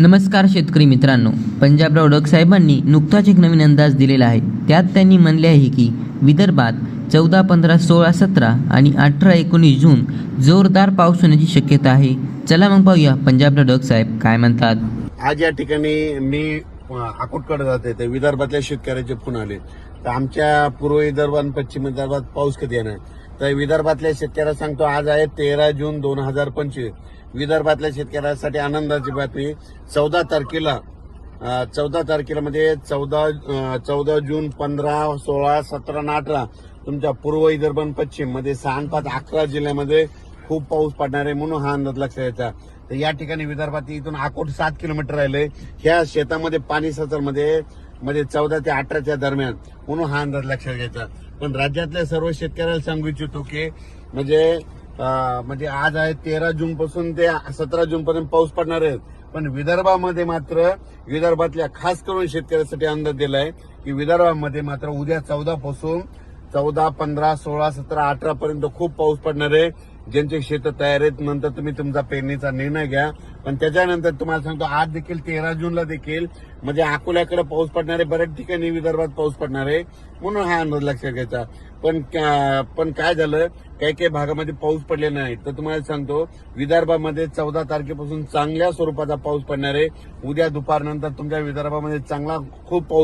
नमस्कार शेतकरी मित्रांनो. पंजाबराव डग साहेबांनी नुकताच एक नवीन अंदाज दिलेला आहे. त्यात त्यांनी म्हणले आहे की विदर्भात चौदा पंधरा सोळा सतरा आणि अठरा एकोणीस जून जोरदार पाऊस होण्याची शक्यता आहे. चला मग पाहूया पंजाबराव डग साहेब काय म्हणतात. आज या ठिकाणी मी अकोटकडे जाते ते विदर्भातल्या शेतकऱ्याचे फोन आले. तर आमच्या पूर्व विदर्भ आणि पश्चिम विदर्भात पाऊस कधी येणार? तर विदर्भातल्या शेतकऱ्याला सांगतो आज आहे तेरा जून दोन हजार पंचवीस. विदर्भातल्या शेतकऱ्यासाठी आनंदाची बातमी. चौदा तारखेला चौदा तारखेला चौदा चौदा जून पंधरा सोळा सतरा आणि अठरा तुमच्या पूर्व विदर्भ आणि पश्चिममध्ये सहा पाच अकरा जिल्ह्यामध्ये खूप पाऊस पडणार आहे म्हणून हा अंदाज लक्षात यायचा तर या ठिकाणी विदर्भात इथून अकोट सात किलोमीटर राहिले. ह्या शेतामध्ये पाणी सचरमध्ये म्हणजे चौदा ते अठराच्या दरम्यान. म्हणून हा अंदाज लक्षात घ्यायचा. पण राज्यातल्या सर्व शेतकऱ्याला सांगू इच्छितो की म्हणजे म्हणजे आज आहे तेरा जून पासून ते सतरा जून पर्यंत पाऊस पडणार आहे. पण विदर्भामध्ये मात्र विदर्भातल्या खास करून शेतकऱ्यासाठी अंदाज दिलाय की विदर्भामध्ये मात्र उद्या चौदा पासून चौदा पंधरा सोळा सतरा अठरा पर्यंत खूप पाऊस पडणार आहे. ज्यांचे क्षेत्र तयार आहेत नंतर तुम्ही तुमचा पेरणीचा निर्णय घ्या. पण त्याच्यानंतर तुम्हाला सांगतो आज देखील तेरा जूनला देखील म्हणजे अकोल्याकडे पाऊस पडणार आहे बऱ्याच ठिकाणी विदर्भात पाऊस पडणार आहे म्हणून हा अंदाज लक्षात घ्यायचा. पण पण काय झालं काही काही भागामध्ये पाऊस पडलेला नाही. तर तुम्हाला सांगतो विदर्भामध्ये चौदा तारखेपासून चांगल्या स्वरूपाचा पाऊस पडणार आहे. उद्या दुपारनंतर तुमच्या विदर्भामध्ये चांगला खूप पाऊस